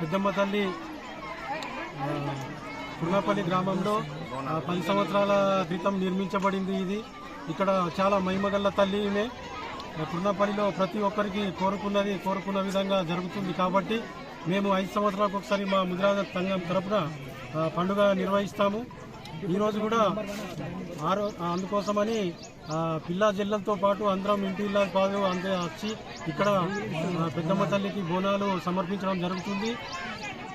పెద్దమ్మ తల్లి ఆ, గ్రామంలో పది సంవత్సరాల క్రితం నిర్మించబడింది ఇది. ఇక్కడ చాలా మహిమగల్ల తల్లినే ఈమె. ప్రతి ఒక్కరికి కోరుకున్నది కోరుకున్న విధంగా జరుగుతుంది కాబట్టి మేము ఐదు సంవత్సరాలకు ఒకసారి మా ముద్రాజ సంఘం తరపున పండుగ నిర్వహిస్తాము. ఈరోజు కూడా ఆరో అందుకోసమని ఆ, పిల్లా జిల్లలతో పాటు అందరం ఇంటి ఇళ్ళ పాదు అంతే వచ్చి ఇక్కడ పెద్దమ్మ తల్లికి బోనాలు సమర్పించడం జరుగుతుంది.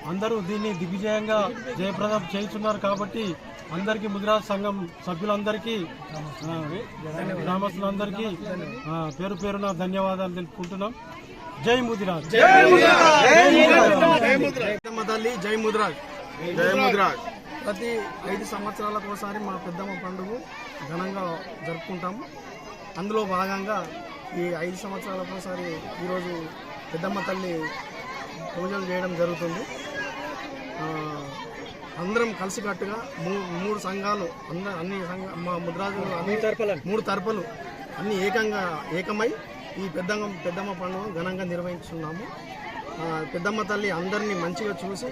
అందరూ దీన్ని దిగ్విజయంగా జయప్రదం చేస్తున్నారు కాబట్టి అందరికీ ముద్రా సంఘం సభ్యులందరికీ గ్రామస్తులందరికీ పేరు పేరున ధన్యవాదాలు తెలుపుకుంటున్నాం. జై ముదిరాజ్. పెద్దమ్మ తల్లి జై ముద్రాజ్. జై ముద్రాజ్. ప్రతి ఐదు సంవత్సరాలకు ఒకసారి మా పెద్దమ్మ పండుగ ఘనంగా జరుపుకుంటాము. అందులో భాగంగా ఈ ఐదు సంవత్సరాలకు ఒకసారి ఈరోజు పెద్దమ్మ తల్లి పూజలు చేయడం జరుగుతుంది. అందరం కలిసికట్టుగా మూ- మూడు సంఘాలు అంద అన్ని సంఘ మా ముద్రాజులు అన్ని మూడు తరపులు అన్ని. ఏకంగా ఏకమై ఈ పెద్దమ్మ పెద్దమ్మ పండుగ ఘనంగా నిర్వహిస్తున్నాము ఆ, పెద్దమ్మ తల్లి అందరినీ మంచిగా చూసి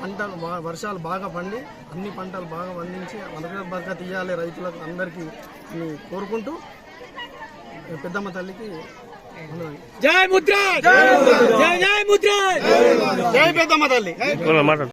పంటలు వర్షాలు బాగా పండి అన్ని పంటలు బాగా పండించి మనకు బాగా తీయాలి రైతులకు అందరికీ కోరుకుంటూ పెద్దమ్మ తల్లికి. జై ముద్ర! జై జై ముద్ర! జై పెద్దమ్మ తల్లి.